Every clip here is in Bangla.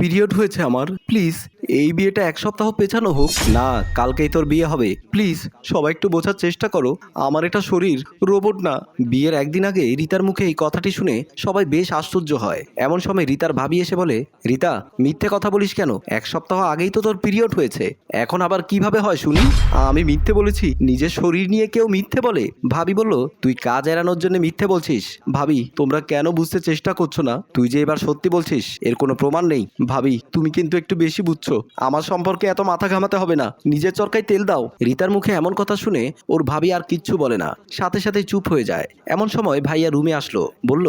পিরিয়ড হয়েছে আমার। প্লিজ, এই বিয়েটা এক সপ্তাহ পেছানো হোক। না, কালকেই তোর বিয়ে হবে। প্লিজ, সবাই একটু বোঝার চেষ্টা করো। আমার এটা শরীর, রোবট না। বিয়ের একদিন আগে রিতার মুখে এই কথাটি শুনে সবাই বেশ আশ্চর্য হয়। এমন সময় রিতার ভাবি এসে বলে, রিতা, মিথ্যে কথা বলিস কেন? এক সপ্তাহ আগেই তো তোর পিরিয়ড হয়েছে। এখন আবার কীভাবে হয় শুনি? আমি মিথ্যে বলেছি, নিজের শরীর নিয়ে কেউ মিথ্যে বলে? ভাবি বলল, তুই কাজ এড়ানোর জন্য মিথ্যে বলছিস। ভাবি, তোমরা কেন বুঝতে চেষ্টা করছ না? তুই যে এবার সত্যি বলছিস, এর কোনো প্রমাণ নেই। ভাবি, তুমি কিন্তু একটু বেশি বুঝছ। আমার সম্পর্কে এত মাথা ঘামাতে হবে না। নিজের চরকায় তেল দাও। রিতার মুখে এমন কথা শুনে ওর ভাবি আর কিচ্ছু বলে না। সাথে সাথে চুপ হয়ে যায়। এমন সময় ভাইয়া রুমে আসলো। বলল,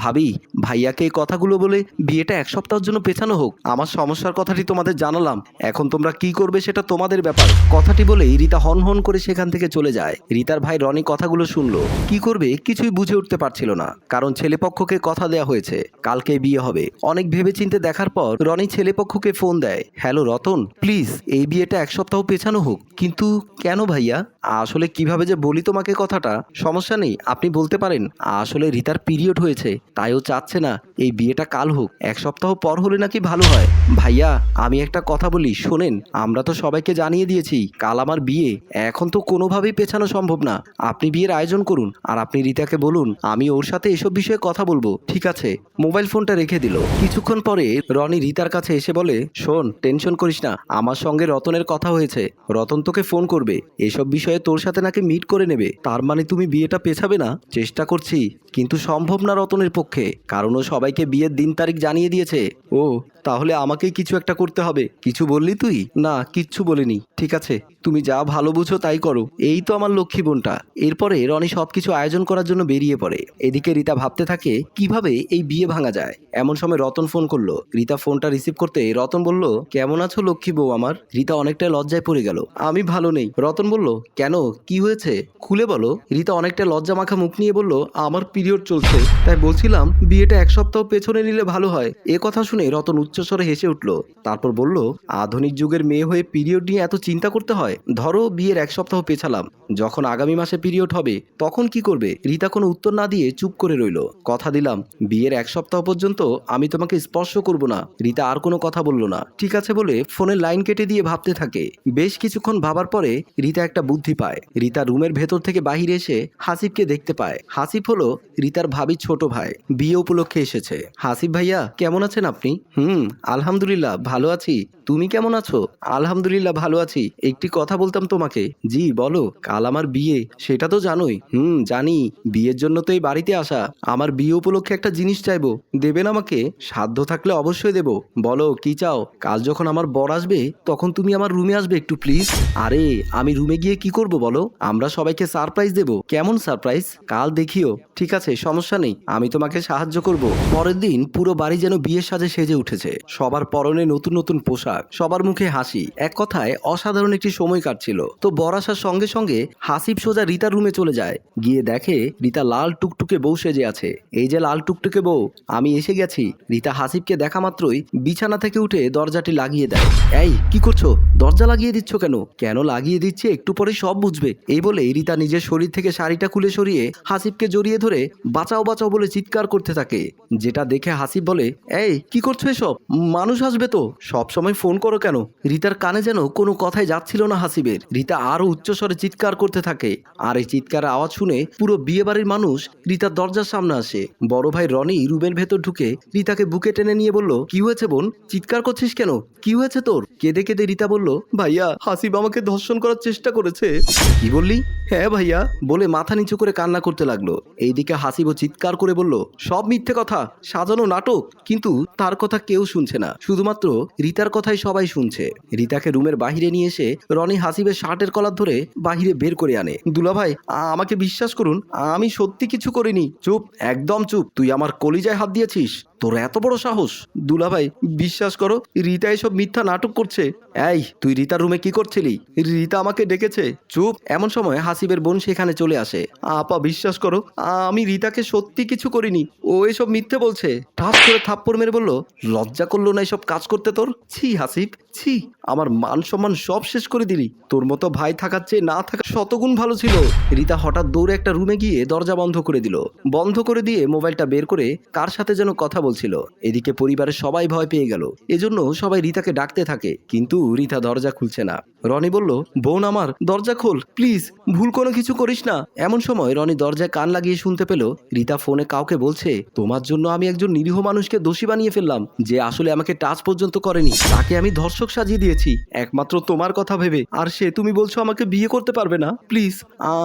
ভাবি, ভাইয়াকে এই কথাগুলো বলে বিয়েটা এক সপ্তাহের জন্য পেছানো হোক। আমার সমস্যার কথাটি তোমাদের জানালাম। এখন তোমরা কি করবে সেটা তোমাদের ব্যাপার। কথাটি বলেই রিতা হন হন করে সেখান থেকে চলে যায়। রিতার ভাই রনি কথাগুলো শুনলো। কি করবে কিছুই বুঝে উঠতে পারছিল না, কারণ ছেলেপক্ষকে কথা দেয়া হয়েছে। কালকে বিয়ে হবে। অনেক ভেবেচিন্তে দেখার পর রনি ছেলেপক্ষকে ফোন দেয়। হ্যালো, রতন প্লিজ এই বিয়েটা এক সপ্তাহ পেছানো হোক। কিন্তু কেন ভাইয়া? আসলে কীভাবে যে বলি তোমাকে কথাটা? সমস্যা নেই, আপনি বলতে পারেন। আসলে রিতার পিরিয়ড হয়েছে, তাই ও চাচ্ছে না এই বিয়েটা কাল হোক। এক সপ্তাহ পর হলে নাকি ভালো হয়। ভাইয়া, আমি একটা কথা বলি, শোনেন, আমরা তো সবাইকে জানিয়ে দিয়েছি, কাল আমার বিয়ে। এখন তো কোনোভাবেই পেছানো সম্ভব না। আপনি বিয়ের আয়োজন করুন, আর আপনি রিতাকে বলুন, আমি ওর সাথে এসব বিষয়ে কথা বলব, ঠিক আছে? মোবাইল ফোনটা রেখে দিল। কিছুক্ষণ পরে রনি রিতার কাছে এসে বলে, শোন, টেনশন করিস না, আমার সঙ্গে রতনের কথা হয়েছে। রতন তোকে ফোন করবে। এসব বিষয়ে তোর সাথে নাকি মিট করে নেবে। তার মানে তুমি বিয়েটা পেছাবে না? চেষ্টা করছি। কিন্তু সম্ভব না রতনের পক্ষে। কারণ ও সবাইকে বিয়ের দিন তারিখ জানিয়ে দিয়েছে। ও তাহলে আমাকেই কিছু একটা করতে হবে। কিছু বললি তুই? না, কিচ্ছু বলিনি। ঠিক আছে, তুমি যা ভালো বুঝো তাই করো। এই তো আমার লক্ষ্মী বোনটা। এরপরে রনি সবকিছু আয়োজন করার জন্য বেরিয়ে পড়ে। এদিকে রিতা ভাবতে থাকে, কীভাবে এই বিয়ে ভাঙা যায়? এমন সময় রতন ফোন করল। রিতা ফোনটা রিসিভ করতে রতন বলল, কেমন আছো লক্ষ্মী বউ আমার? রিতা অনেকটা লজ্জায় পড়ে গেল। আমি ভালো নেই। রতন বলল, কেন? কি হয়েছে? খুলে বলো। রিতা অনেকটা লজ্জা মাখা মুখ নিয়ে বলল, আমার পিরিয়ড চলছে। তাই বলছিলাম, বিয়েটা এক সপ্তাহ পেছনে নিলে ভালো হয়। এ কথা শুনে রতন উচ্চস্বরে হেসে উঠল। তারপর বলল, আধুনিক যুগের মেয়ে হয়ে পিরিয়ড নিয়ে এত চিন্তা করতে হয়? ধরো, বিয়ের এক সপ্তাহ পেছালাম। যখন আগামী মাসে পিরিয়ড হবে, তখন কি করবে? রিতা কোনো উত্তর না দিয়ে চুপ করে রইল। কথা দিলাম, বিয়ের এক সপ্তাহ পর্যন্ত আমি তোমাকে স্পর্শ করব না। রিতা আর কোনো কথা বলল না। ঠিক আছে বলে ফোনের লাইন কেটে দিয়ে ভাবতে থাকে। বেশ কিছুক্ষণ ভাবার পরে রিতা একটা বুদ্ধি পায়। রিতা রুমের ভেতর থেকে বাহিরে এসে হাসিফকে দেখতে পায়। হাসিফ হলো রিতার ভাবি ছোট ভাই। বিয়ে উপলক্ষে এসেছে। হাসিফ ভাইয়া, কেমন আছেন আপনি? হুম, আলহামদুলিল্লাহ, ভালো আছি। তুমি কেমন আছো? আলহামদুলিল্লাহ, ভালো আছি। একটি কথা বলতাম তোমাকে। জি, বলো। কাল আমার বিয়ে, সেটা তো জানোই। হুম, জানি। বিয়ের জন্য তো এই বাড়িতে আসা। আমার বিয়ে উপলক্ষে একটা জিনিস চাইব। দেবেন আমাকে? সাধ্য থাকলে অবশ্যই দেবো। বলো, কি চাও? কাল যখন আমার বর আসবে, তখন তুমি আমার রুমে আসবে একটু, প্লিজ। আরে, আমি রুমে গিয়ে কি করব বলো? আমরা সবাইকে সারপ্রাইজ দেব। কেমন সারপ্রাইজ? কাল দেখিও। ঠিক আছে, সমস্যা নেই। আমি তোমাকে সাহায্য করব। পরের দিন পুরো বাড়ি যেন বিয়ের সাজে সেজে উঠেছে। সবার পরনে নতুন নতুন পোশাক। সবার মুখে হাসি। এক কথায়, অসাধারণ একটি সময় কাটছিল। তো বর আসার সঙ্গে সঙ্গে হাসিব সোজা রিতার রুমে চলে যায়। গিয়ে দেখে রিতা লাল টুকটুকে বউ সেজে আছে। এই যে লাল টুকটুকে বউ, আমি এসে গেছি। রিতা হাসিবকে দেখা মাত্রই বিছানা থেকে উঠে দরজাটি লাগিয়ে দেয়। এই, কি করছ? দরজা লাগিয়ে দিচ্ছ কেন? কেন লাগিয়ে দিচ্ছে একটু পরে সব বুঝবে। এই বলে রিতা নিজের শরীর থেকে শাড়িটা খুলে সরিয়ে হাসিবকে জড়িয়ে ধরে বাঁচাও বাঁচাও বলে চিৎকার করতে থাকে। যেটা দেখে হাসিব বলে, এই, কি করছ এসব? মানুষ আসবে তো। সব সময় ফোন করো কেন? রিতার কানে যেন কোনো কথাই যাচ্ছিল না হাসিবের। রিতা আরও উচ্চস্বরে চিৎকার করতে থাকে। আর এই চিৎকারের আওয়াজ শুনে পুরো বিয়ে বাড়ির মানুষ রিতার দরজার সামনে আসে। বড় ভাই রনি রুমের ভেতর ঢুকে রিতাকে বুকে টেনে নিয়ে বলল, কি হয়েছে বোন? চিৎকার করছিস কেন? কি হয়েছে তোর? কেঁদে কেঁদে রিতা বলল, ভাইয়া, হাসিব আমাকে ধর্ষণ করার চেষ্টা করেছে। কি বললি? হ্যাঁ ভাইয়া, বলে মাথা নিচু করে কান্না করতে লাগল। এইদিকে হাসিবও চিৎকার করে বলল, সব মিথ্যে কথা, সাজানো নাটক, কিন্তু তার কথা কেউ শুনছে না। শুধুমাত্র রিতার কথাই সবাই শুনছে। রিতাকে রুমের বাহিরে নিয়ে এসে রনি হাসিবের শার্টের কলার ধরে বাহিরে বের করে আনে। দুলাভাই আমাকে বিশ্বাস করুন, আমি সত্যি কিছু করিনি। চুপ, একদম চুপ। তুই আমার কলিজায় হাত দিয়েছিস। তোর এত বড় সাহস? দুলাভাই, বিশ্বাস করো রিতা এসব মিথ্যা নাটক করছে। এই, তুই রিতার রুমে কি করছিলি? রিতা আমাকে ডেকেছে। চুপ, এমন সময় হাসিবের বোন সেখানে চলে আসে। আপা, বিশ্বাস করো, আমি রিতাকে সত্যি কিছু করিনি। ও এসব মিথ্যে বলছে। ঠাস করে থাপ্পড় মেরে বলল, লজ্জা করল না এসব কাজ করতে তোর? ছি, হাসিব, ছি, আমার মান সম্মান সব শেষ করে দিলি। তোর মতো ভাই থাকার চেয়ে না থাকা শতগুণ ভালো ছিল। রিতা হঠাৎ দৌড়ে একটা রুমে গিয়ে দরজা বন্ধ করে দিল। বন্ধ করে দিয়ে মোবাইলটা বের করে কার সাথে যেন কথা বলছিল, এদিকে পরিবারের সবাই ভয় পেয়ে গেল। এজন্য সবাই রিতাকে ডাকতে থাকে, কিন্তু রিতা দরজা খুলছে না। রনি বলল, বোন আমার, দরজা খোল, প্লিজ, ভুল কোনো কিছু করিস না। এমন সময় রনি দরজায় কান লাগিয়ে শুনতে পেল, রিতা ফোনে কাউকে বলছে, তোমার জন্য আমি একজন নিরীহ মানুষকে দোষী বানিয়ে ফেললাম, যে আসলে আমাকে টাচ পর্যন্ত করেনি। তাকে আমি ধর্ষক সাজিয়ে দিয়েছি, একমাত্র তোমার কথা ভেবে। আর সে, তুমি বলছো আমাকে বিয়ে করতে পারবে না? প্লিজ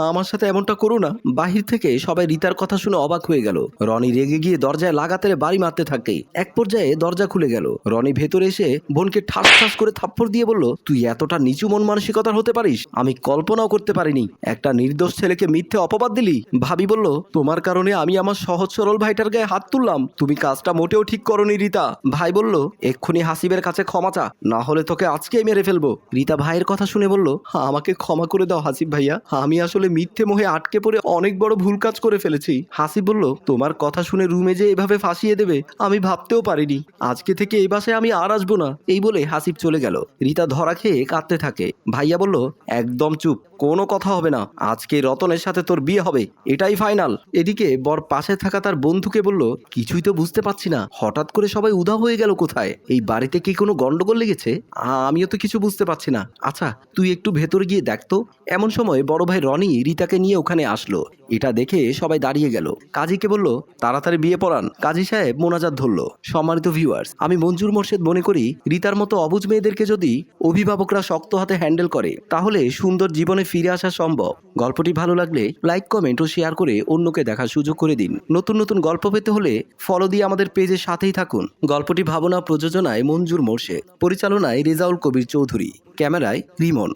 আমার সাথে এমনটা করো না। বাহির থেকে সবাই রিতার কথা শুনে অবাক হয়ে গেল। রনি রেগে গিয়ে দরজায় লাগাতারে বাড়ি মারতে থাকে। এক পর্যায়ে দরজা খুলে গেল। রনি ভেতরে এসে বোনকে ঠাস ঠাস করে থাপ্পড় দিয়ে বলল, তুই এতটা নিচু মন মানসিকতার হতে পারিস? আমি কল্পনাও করতে পারিনি। একটা নির্দোষ ছেলেকে মিথ্যে অপবাদ দিলি? ভাবি বলল, তোমার কারণে আমি আমার সহজ সরল ভাইটার গায়ে হাত তুললাম। তুমি কাজটা মোটেও ঠিক করনি, রিতা। ভাই বলল, এক্ষুনি হাসিবের কাছে ক্ষমা চা না হলে তোকে আজকেই মেরে ফেলব। রিতা ভাইয়ের কথা শুনে বলল, আমাকে ক্ষমা করে দাও হাসিব ভাইয়া। আমি আসলে মিথ্যে মোহে আটকে পড়ে অনেক বড় ভুল কাজ করে ফেলেছি। হাসিব বলল, তোমার কথা শুনে রুমে যে এভাবে ফাঁসিয়ে দেবে, আমি ভাবতেও পারিনি। আজকে থেকে এই বাসায় আমি আর আসব না। এই বলে হাসিব চলে গেল। রিতা ধরা খেয়ে কাঁদতে থাকে। ভাইয়া বলল একদম চুপ। কোনো কথা হবে না। আজকে রতনের সাথে তোর বিয়ে হবে। এটাই ফাইনাল এদিকে বর পাশে থাকা তার বন্ধুকে বলল, কিছুই তো বুঝতে পারছি না। হঠাৎ করে সবাই উধাও হয়ে গেল কোথায়? এই বাড়িতে কি কোনো গন্ডগোল লেগেছে? আমিও তো কিছু বুঝতে পারছি না। আচ্ছা তুই একটু ভেতরে গিয়ে দেখ তো। এমন সময় বড় ভাই রনি রিতাকে নিয়ে ওখানে আসলো। এটা দেখে সবাই দাঁড়িয়ে গেল। কাজীকে বলল, তাড়াতাড়ি বিয়ে পড়ান। কাজী সাহেব মোনাজাত ধরলো, সম্মানিত ভিউয়ার্স আমি মঞ্জুর মোর্শেদ মনে করি, রিতার মতো অবুজ মেয়েদেরকে যদি অভিভাবকরা শক্ত হাতে হ্যান্ডেল করে, তাহলে সুন্দর জীবনে ফিরে আসা সম্ভব। গল্পটি ভালো লাগলে লাইক, কমেন্ট ও শেয়ার করে অন্যকে দেখার সুযোগ করে দিন। নতুন নতুন গল্প পেতে হলে ফলো দিয়ে আমাদের পেজের সাথেই থাকুন। গল্পটি ভাবনা প্রযোজনায় মঞ্জুর মোর্শেদ। পরিচালনায় রেজাউল কবির চৌধুরী। ক্যামেরায় রিমন।